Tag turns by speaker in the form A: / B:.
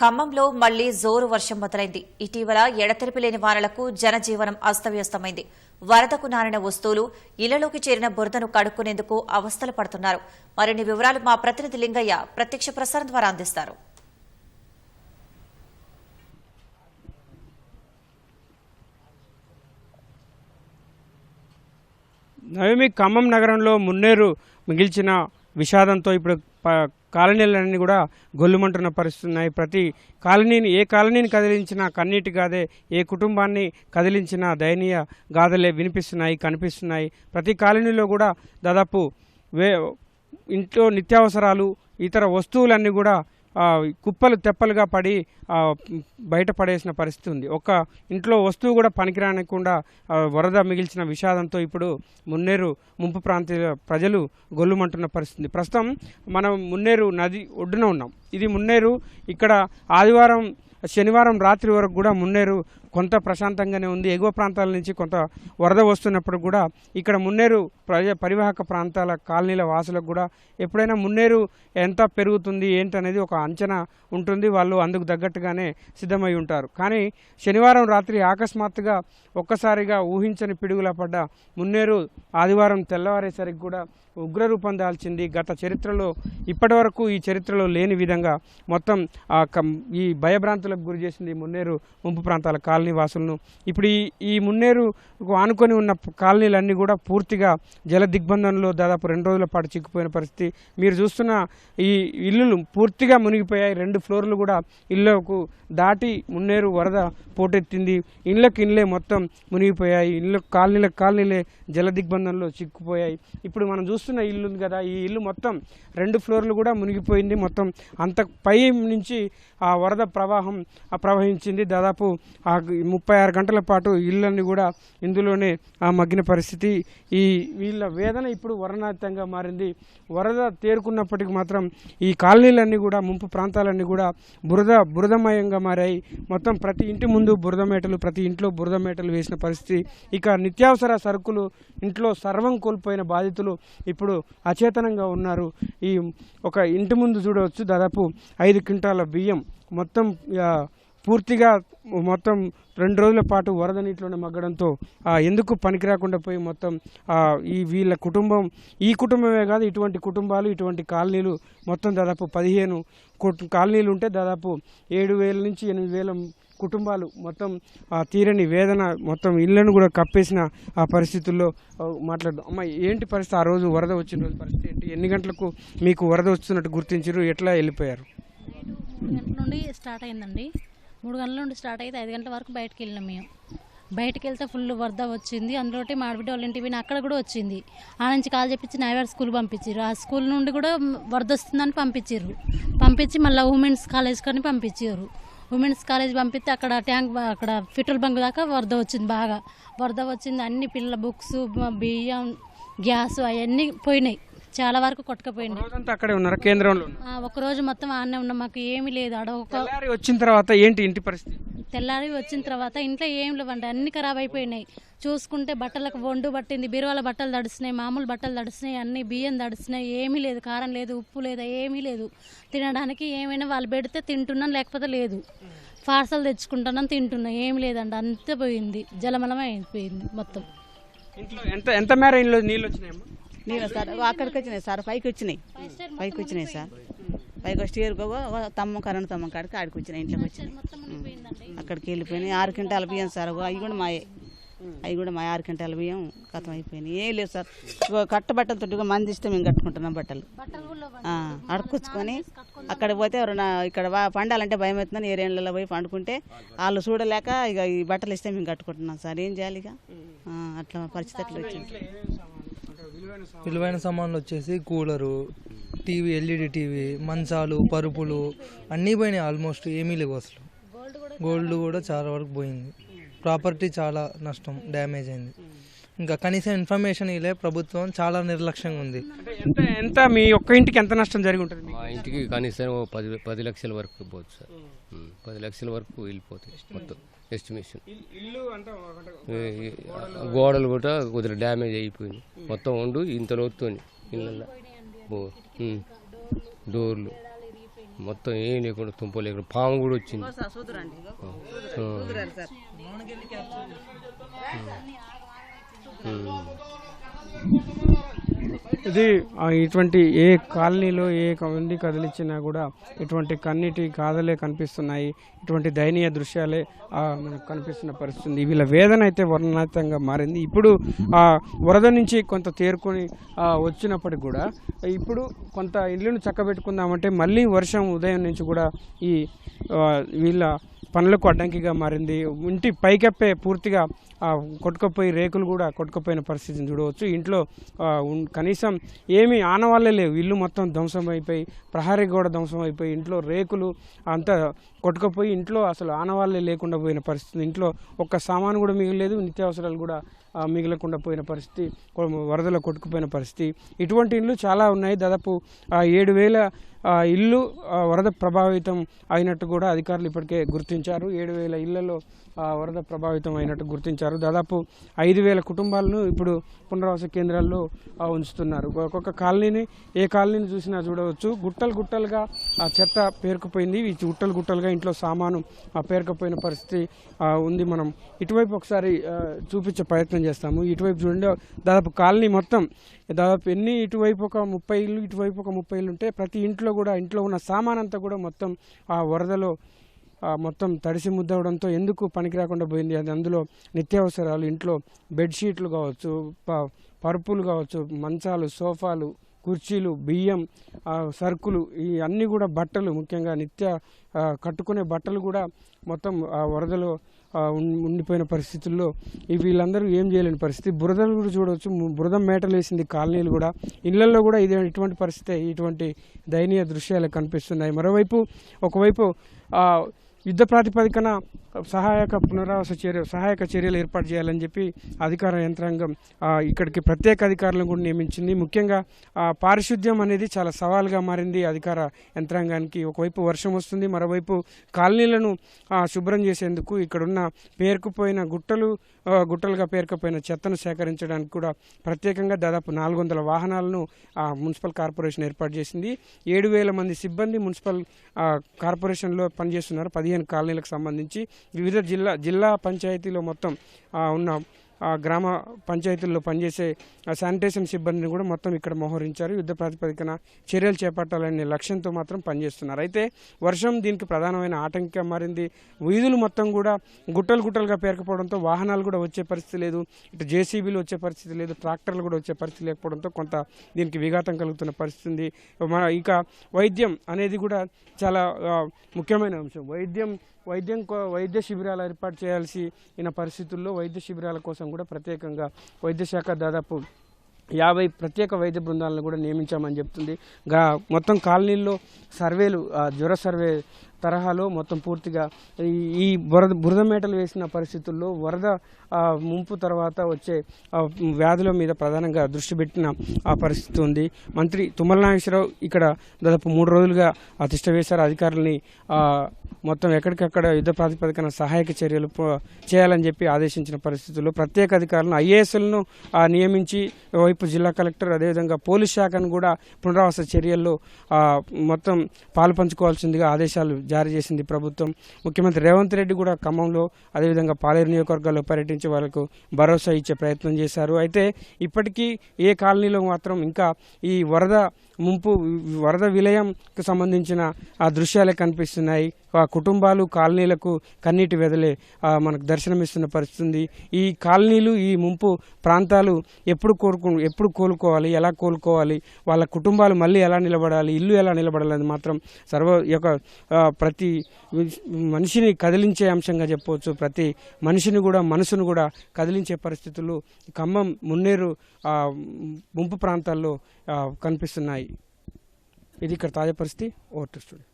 A: ఖమ్మంలో మళ్ళీ జోరు వర్షం మొదలైంది. ఇటీవల ఎడతెరిపి లేని వానలకు జనజీవనం అస్తవ్యస్తమైంది. వరదకు నారిన వస్తువులు ఇళ్ళలోకి చేరిన బురదను కడుక్కునేందుకు అవస్థలు పడుతున్నారు. మరిన్ని వివరాలు మా ప్రతినిధి లింగయ్య ప్రత్యక్ష ప్రసారం ద్వారా అందిస్తారు.
B: నవమి ఖమ్మం నగరంలో మున్నేరు మిగిల్చిన విషాదంతో ఇప్పుడు ప- కాలనీలన్నీ కూడా గొల్లుమంటున్న పరిస్థితి ఉన్నాయి. ప్రతి కాలనీని ఏ కాలనీని కదిలించినా కన్నీటి గాదే ఏ కుటుంబాన్ని కదిలించినా దయనీయ గాథలే వినిపిస్తున్నాయి కనిపిస్తున్నాయి. ప్రతి కాలనీలో కూడా దాదాపు వే ఇంట్లో నిత్యావసరాలు ఇతర వస్తువులన్నీ కూడా కుప్పలు తెప్పలుగా పడి బయటపడేసిన బయట పడేసిన పరిస్థితి ఉంది. ఒక్క ఇంట్లో వస్తువు కూడా పనికిరానికుండా వరద మిగిల్చిన విషాదంతో ఇప్పుడు మున్నేరు ముంపు ప్రాంత ప్రజలు గొల్లుమంటున్న పరిస్థితి ప్రస్తుతం మనం మున్నేరు నది ఒడ్డున ఉన్నాం. ఇది మున్నేరు ఇక్కడ ఆదివారం శనివారం రాత్రి వరకు కూడా మున్నేరు కొంత ప్రశాంతంగానే ఉంది. ఎగువ ప్రాంతాల నుంచి కొంత వరద వస్తున్నప్పుడు కూడా ఇక్కడ మున్నేరు ప్రజ పరివాహక ప్రాంతాల కాలనీల వాసులకు కూడా ఎప్పుడైనా మున్నేరు ఎంత పెరుగుతుంది ఏంటనేది ఒక అంచనా ఉంటుంది. వాళ్ళు అందుకు తగ్గట్టుగానే సిద్ధమై ఉంటారు. కానీ శనివారం రాత్రి అకస్మాత్తుగా ఒక్కసారిగా ఊహించని పిడుగుల పడ్డ మున్నేరు ఆదివారం తెల్లవారేసరికి కూడా ఉగ్రరూపం దాల్చింది. గత చరిత్రలో ఇప్పటివరకు ఈ చరిత్రలో లేని విధంగా మొత్తం ఆ కం- ఈ భయభ్రాంతులకు గురి చేసింది మున్నేరు ముంపు ప్రాంతాల కాలనీ వాసులను ఇప్పుడు ఈ ఈ మున్నేరుకు ఆనుకొని ఉన్న కాలనీలన్నీ కూడా పూర్తిగా జల దిగ్బంధంలో దాదాపు రెండు రోజుల పాటు చిక్కుపోయిన పరిస్థితి. మీరు చూస్తున్న ఈ ఇల్లులు పూర్తిగా మునిగిపోయాయి. రెండు ఫ్లోర్లు కూడా ఇళ్ళకు దాటి మున్నేరు వరద పోటెత్తింది. ఇళ్ళకి ఇళ్ళే మొత్తం మునిగిపోయాయి. ఇళ్ళ కాలనీల కాలనీలే జల దిగ్బంధంలో చిక్కుపోయాయి. ఇప్పుడు మనం చూస్తున్న ఇల్లు ఉంది కదా ఈ ఇల్లు మొత్తం రెండు ఫ్లోర్లు కూడా మునిగిపోయింది. మొత్తం అంత పై నుంచి ఆ వరద ప్రవాహం ప్రవహించింది దాదాపు ఆ ముప్పై ఆరు గంటల పాటు ఇళ్ళన్నీ కూడా ఇందులోనే ఆ మగ్గిన పరిస్థితి. ఈ వీళ్ళ వేదన ఇప్పుడు వరణాతీతంగా మారింది. వరద తేరుకున్నప్పటికీ మాత్రం ఈ కాలనీలన్నీ కూడా ముంపు ప్రాంతాలన్నీ కూడా బురద బురదమయంగా మారాయి. మొత్తం ప్రతి ఇంటి ముందు బురద మేటలు ప్రతి ఇంట్లో బురద మేటలు వేసిన పరిస్థితి. ఇక నిత్యావసర సరుకులు ఇంట్లో సర్వం కోల్పోయిన బాధితులు ఇప్పుడు అచేతనంగా ఉన్నారు. ఈ ఒక ఇంటి ముందు చూడవచ్చు దాదాపు ఐదు క్వింటాల బియ్యం మొత్తం పూర్తిగా మొత్తం రెండు రోజుల పాటు వరద నీటిలోనే మగ్గడంతో ఎందుకు పనికి రాకుండా పోయి మొత్తం ఈ వీళ్ళ కుటుంబం ఈ కుటుంబమే కాదు ఇటువంటి కుటుంబాలు ఇటువంటి కాలనీలు మొత్తం దాదాపు పదిహేను కాలనీలు ఉంటే దాదాపు ఏడు వేల నుంచి ఎనిమిది వేల కుటుంబాలు మొత్తం ఆ తీరని వేదన మొత్తం ఇళ్ళను కూడా కప్పేసిన ఆ పరిస్థితుల్లో ఆ, మాట్లాడదాం. అమ్మ ఏంటి పరిస్థితి? ఆ రోజు వరద వచ్చిన రోజు పరిస్థితి ఏంటి? ఎన్ని గంటలకు మీకు వరద వస్తున్నట్టు గుర్తించారు ఎట్లా వెళ్ళిపోయారు?
C: నుండి స్టార్ట్ అయిందండి? మూడు గంటల నుండి స్టార్ట్ అయితే ఐదు గంటల వరకు బయటకు వెళ్ళినాం మేము. బయటకు వెళ్తే ఫుల్ వరద వచ్చింది. అందులో మాడబిడ్డ వాళ్ళ ఇంటికి అక్కడ కూడా వచ్చింది. ఆ నుంచి కాల్ చెప్పించి నాయవాడ స్కూల్ పంపించారు ఆ స్కూల్ నుండి కూడా వరద వస్తుందని పంపించారు పంపించి మళ్ళీ ఉమెన్స్ కాలేజ్ కానీ పంపించారు ఉమెన్స్ కాలేజ్ పంపిస్తే అక్కడ ట్యాంక్ అక్కడ పెట్రోల్ బంక్ దాకా వరద వచ్చింది బాగా. వరద వచ్చింది అన్ని పిల్లల బుక్స్ బియ్యం గ్యాస్ అవన్నీ పోయినాయి. చాలా వరకు కొట్టుకపోయినాయి
B: రోజంతా అక్కడే ఉన్నారా? కేంద్రంలో
C: ఒక రోజు మొత్తం ఆడనే ఉన్నాం. మాకు ఏమీ లేదు. ఆడ ఒక
B: తెల్లారి వచ్చిన తర్వాత ఏంటి ఇంటి పరిస్థితి?
C: తెల్లారి వచ్చిన తర్వాత ఇంట్లో ఏం లేవండి. అన్ని ఖరాబ్ అయిపోయినాయి. చూసుకుంటే బట్టలకు వండు పట్టింది. బీరువాల బట్టలు తడిసినాయి మామూలు బట్టలు తడిసినాయి అన్ని బియ్యం తడిసినాయి ఏమీ లేదు. కారం లేదు. ఉప్పు లేదు. ఏమీ లేదు. తినడానికి ఏమైనా వాళ్ళు పెడితే తింటున్నాం. లేకపోతే లేదు. పార్సల్ తెచ్చుకుంటున్నాం. తింటున్నాం. ఏమీ లేదండి. అంతే పోయింది. జలమలమే అయిపోయింది మొత్తం.
B: ఇంట్లో ఎంత ఎంత మేర ఇంట్లో నీళ్ళు వచ్చినాయమ్మా?
D: నీళ్ళు సార్ అక్కడికి వచ్చినాయి సార్. పైకి వచ్చినాయి. పైకి వచ్చినాయి సార్. పైకి స్టీర్ తమ్మ కరెంట్ తమ్మ కాడికి ఆడికి వచ్చినాయి ఇంట్లోకి వచ్చినాయి. అక్కడికి వెళ్ళిపోయినాయి. ఆరు క్వింటాల బియ్యం సార్. అవి కూడా మాయే. అవి కూడా మా ఆరు క్వింటాల బియ్యం కథం అయిపోయినాయి. ఏం లేదు సార్. కట్ట బట్టలతో మంది ఇష్టం మేము కట్టుకుంటున్నాం బట్టలు. ఆ, అడుక్కొచ్చుకొని అక్కడ పోతే ఎవరైనా ఇక్కడ వా- పండాలంటే భయం అవుతుందని ఏరియాలలో పోయి పండుకుంటే వాళ్ళు చూడలేక ఇక ఈ బట్టలు ఇస్తే మేము కట్టుకుంటున్నాం సార్. ఏం చేయాలి ఇక? అట్లా పరిస్థితి అట్లా వచ్చింది?
E: విలువైన సామాన్లు. వచ్చేసి కూలరు టీవీ ఎల్ఈడి టీవీ మంచాలు పరుపులు అన్నీ పోయినాయి ఆల్మోస్ట్ ఏమీ లేవు అసలు. గోల్డ్ కూడా చాలా వరకు పోయింది. ప్రాపర్టీ చాలా నష్టం డ్యామేజ్ అయింది. ఇంకా కనీసం ఇన్ఫర్మేషన్ ఇలే ప్రభుత్వం చాలా నిర్లక్ష్యంగా ఉంది.
B: అంటే ఎంత ఎంత మీ ఒక్క ఇంటికి ఎంత నష్టం జరిగి ఉంటుంది?
F: మా ఇంటికి కనీసం ఓ పది పది లక్షల వరకు పోతుంది సార్. ఉమ్, పది లక్షల వరకు వెళ్ళిపోతాయి మొత్తం ఎస్టిమేషన్.
B: ఇల్లు
F: గోడలు కూడా కొద్దిగా డ్యామేజ్ అయిపోయింది మొత్తం ఉండు ఇంత లోతుని ఇళ్ళల్లో. బో- ఉమ్, డోర్లు. మొత్తం ఏం లేకుండా తుంప లేకుండా పాము కూడా వచ్చింది.
D: సార్ చూదురండి
F: ఆ. Hmm.
B: ఇది ఇటువంటి ఏ కాలనీలో ఏ మంది కదిలించినా కూడా ఇటువంటి కన్నీటి కాదలే కనిపిస్తున్నాయి. ఇటువంటి దయనీయ దృశ్యాలే మనకు కనిపిస్తున్న పరిస్థితి వీళ్ళ వేదన అయితే వర్ణనాతీతంగా మారింది. ఇప్పుడు ఆ వరద నుంచి కొంత తేరుకొని వచ్చినప్పటికి కూడా ఇప్పుడు కొంత ఇల్లును చక్కబెట్టుకుందామంటే మళ్ళీ వర్షం ఉదయం నుంచి కూడా ఈ వీళ్ళ పనులకు అడ్డంకిగా మారింది. ఇంటి పైకప్పే పూర్తిగా కొట్టుకుపోయి రేకులు కూడా కొట్టుకుపోయిన పరిస్థితిని చూడవచ్చు. ఇంట్లో కనీసం ఏమీ ఆనవాళ్ళే లేవు. ఇల్లు మొత్తం ధ్వంసం అయిపోయి ప్రహరీ గోడ ధ్వంసం అయిపోయి ఇంట్లో రేకులు అంతా కొట్టుకుపోయి ఇంట్లో అసలు ఆనవాళ్ళే లేకుండా పోయిన పరిస్థితి. ఇంట్లో ఒక్క సామాను కూడా మిగిలేదు నిత్యావసరాలు కూడా మిగలకుండా పోయిన పరిస్థితి వరదలో కొట్టుకుపోయిన పరిస్థితి. ఇటువంటి ఇళ్ళు చాలా ఉన్నాయి. దాదాపు ఏడు వేల ఇల్లు వరద ప్రభావితం అయినట్టు కూడా అధికారులు ఇప్పటికే గుర్తించారు. ఏడు వేల ఇళ్ళలో వరద ప్రభావితం అయినట్టు గుర్తించారు. దాదాపు ఐదు వేల కుటుంబాలను ఇప్పుడు పునరావాస కేంద్రాల్లో ఉంచుతున్నారు. ఒక్కొక్క కాలనీని ఏ కాలనీని చూసినా చూడవచ్చు. గుట్టలు గుట్టలుగా ఆ చెత్త పేరుకుపోయింది. ఈ గుట్టలు గుట్టలుగా ఇంట్లో సామాను ఆ, పేరుకుపోయిన పరిస్థితి ఉంది మనం. ఇటువైపు ఒకసారి చూపించే ప్రయత్నం చేస్తాము. ఇటువైపు చూడండి దాదాపు కాలనీ మొత్తం దాదాపు ఎన్ని ఇటువైపు ఒక ముప్పై ఇళ్ళు ఇటువైపు ఒక ముప్పై ఇళ్ళు ఉంటే ప్రతి ఇంట్లో కూడా ఇంట్లో ఉన్న సామాన్ అంతా కూడా మొత్తం ఆ వరదలో ఆ, మొత్తం తడిసి ముద్దవడంతో ఎందుకు పనికి రాకుండా పోయింది? అది అందులో నిత్యావసరాలు ఇంట్లో బెడ్షీట్లు కావచ్చు ప- పరుపులు కావచ్చు మంచాలు సోఫాలు కుర్చీలు బియ్యం సరుకులు ఈ అన్నీ కూడా బట్టలు ముఖ్యంగా నిత్య కట్టుకునే బట్టలు కూడా మొత్తం ఆ వరదలో ఉండిపోయిన పరిస్థితుల్లో వీళ్ళందరూ ఏం చేయలేని పరిస్థితి. బురదలు కూడా చూడవచ్చు. ము- బురద మేటలు వేసింది కాలనీలు కూడా. ఇళ్ళలో కూడా ఇదే ఇటువంటి పరిస్థితి ఇటువంటి దయనీయ దృశ్యాలు కనిపిస్తున్నాయి. మరోవైపు ఒకవైపు యుద్ధ ప్రాతిపదికన సహాయక పునరావాస చర్య సహాయక చర్యలు ఏర్పాటు చేయాలని చెప్పి అధికార యంత్రాంగం ఇక్కడికి ప్రత్యేక అధికారులను కూడా నియమించింది. ముఖ్యంగా పారిశుద్ధ్యం అనేది చాలా సవాల్గా మారింది అధికార యంత్రాంగానికి. ఒకవైపు వర్షం వస్తుంది మరోవైపు కాలనీలను శుభ్రం చేసేందుకు ఇక్కడున్న పేరుకుపోయిన గుట్టలు గుట్టలుగా పేరుకుపోయిన చెత్తను సేకరించడానికి కూడా ప్రత్యేకంగా దాదాపు నాలుగు వందల వాహనాలను ఆ, మున్సిపల్ కార్పొరేషన్ ఏర్పాటు చేసింది. ఏడు వేల మంది సిబ్బంది మున్సిపల్ కార్పొరేషన్లో పనిచేస్తున్నారు పదిహేను కాలనీలకు సంబంధించి. వివిధ జిల్లా జిల్లా పంచాయతీలో మొత్తం ఉన్న గ్రామ పంచాయతీల్లో పనిచేసే శానిటేషన్ సిబ్బందిని కూడా మొత్తం ఇక్కడ మోహరించారు. యుద్ధ ప్రాతిపదికన చర్యలు చేపట్టాలనే లక్ష్యంతో మాత్రం పనిచేస్తున్నారు. అయితే వర్షం దీనికి ప్రధానమైన ఆటంకంగా మారింది. వీధులు మొత్తం కూడా గుట్టలు గుట్టలుగా పేరుకుపోవడంతో వాహనాలు కూడా వచ్చే పరిస్థితి లేదు. ఇటు జేసీబీలు వచ్చే పరిస్థితి లేదు. ట్రాక్టర్లు కూడా వచ్చే పరిస్థితి లేకపోవడంతో కొంత దీనికి విఘాతం కలుగుతున్న పరిస్థితి ఇక వైద్యం అనేది కూడా చాలా ముఖ్యమైన అంశం. వైద్యం వైద్యం కో- వైద్య శిబిరాలు ఏర్పాటు చేయాల్సిన పరిస్థితుల్లో వైద్య శిబిరాల కోసం కూడా ప్రత్యేకంగా వైద్య శాఖ దాదాపు యాభై ప్రత్యేక వైద్య బృందాలను కూడా నియమించామని చెప్తుంది. గా మొత్తం కాలనీల్లో సర్వేలు ఆ, జ్వర సర్వే తరహాలో మొత్తం పూర్తిగా ఈ ఈ బురద బురద మేటలు వేసిన పరిస్థితుల్లో వరద ముంపు తర్వాత వచ్చే వ్యాధుల మీద ప్రధానంగా దృష్టి పెట్టిన ఆ పరిస్థితి ఉంది. మంత్రి తుమ్మల నాగేశ్వరరావు ఇక్కడ దాదాపు మూడు రోజులుగా ఆ వేశారు. అధికారులని మొత్తం ఎక్కడికక్కడ యుద్ధ ప్రాతిపదికన సహాయక చర్యలు చేయాలని చెప్పి ఆదేశించిన పరిస్థితుల్లో ప్రత్యేక అధికారులను ఐఏఎస్లను నియమించి వైపు జిల్లా కలెక్టర్ అదేవిధంగా పోలీస్ శాఖను కూడా పునరావాస చర్యల్లో మొత్తం పాల్పంచుకోవాల్సిందిగా ఆదేశాలు జారీ చేసింది ప్రభుత్వం. ముఖ్యమంత్రి రేవంత్ రెడ్డి కూడా ఖమ్మంలో అదేవిధంగా పాలేరు నియోజకవర్గాల్లో పర్యటించి వాళ్ళకు భరోసా ఇచ్చే ప్రయత్నం చేశారు. అయితే ఇప్పటికీ ఏ కాలనీలో మాత్రం ఇంకా ఈ వరద ముంపు వరద విలయంకు సంబంధించిన ఆ దృశ్యాలే కనిపిస్తున్నాయి. ఆ కుటుంబాలు కాలనీలకు కన్నీటి వెదలే మనకు దర్శనమిస్తున్న పరిస్థితి ఈ కాలనీలు ఈ ముంపు ప్రాంతాలు ఎప్పుడు కోరుకు ఎప్పుడు కోలుకోవాలి ఎలా కోలుకోవాలి వాళ్ళ కుటుంబాలు మళ్ళీ ఎలా నిలబడాలి ఇల్లు ఎలా నిలబడాలి అది మాత్రం సర్వ యొక్క ప్రతి మనిషిని కదిలించే అంశంగా చెప్పవచ్చు. ప్రతి మనిషిని కూడా మనసును కూడా కదిలించే పరిస్థితులు ఖమ్మం మున్నేరు ముంపు ప్రాంతాల్లో కనిపిస్తున్నాయి. ఇది ఇక్కడ తాజా పరిస్థితి ఓటర్ స్టూడియో